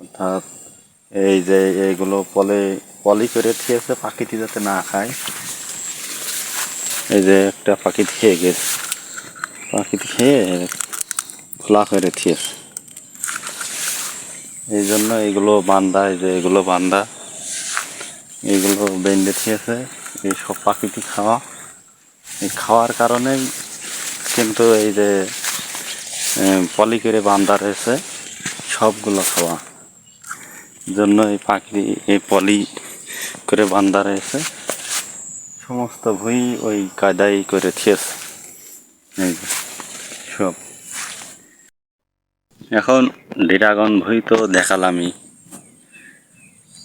অর্থাৎ এই যে এইগুলো পলে পলি করে থিয়েছে পাখিটি যাতে না খায়। এই যে একটা পাখি খেয়ে গেছে। পাখিটি খেয়ে খোলা করে থিয়েছে এই জন্য এইগুলো বান্দা এই যে এগুলো বান্দা এগুলো বেঁধে থিয়েছে এই সব পাখিটি খাওয়া। এই খাওয়ার কারণেই কিন্তু এই যে আহ, পলি করে বান্দা রয়েছে সবগুলো খাওয়া। জন্য এই পাখি, এই পলি করে বান্দা রয়েছে সমস্ত ভুঁই ওই কায়দাই করে থিয়েছে। সব। এখন ড্রাগন ভুঁই তো দেখালামই।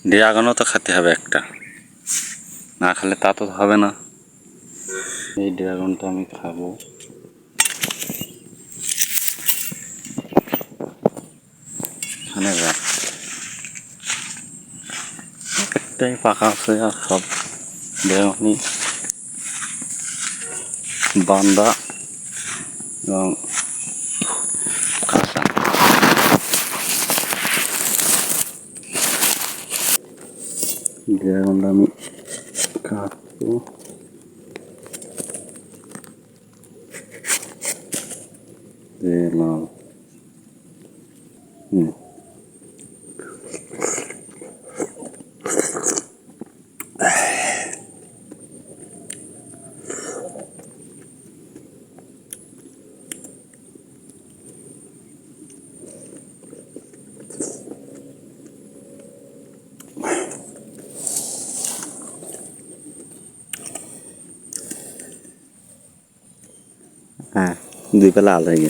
ড্রাগনও তো খেতে হবে একটা। না খেলে তা তো হবে না। এই ড্রাগনটা আমি খাব। এখানে রাখ। একটাই পাকা আছে আর সব ড্রাগনই বান্দা এবং কাঁচা ড্রাগনটা আমি কাটবো দিলাম হুম à đi bắt lạt rồi nhỉ?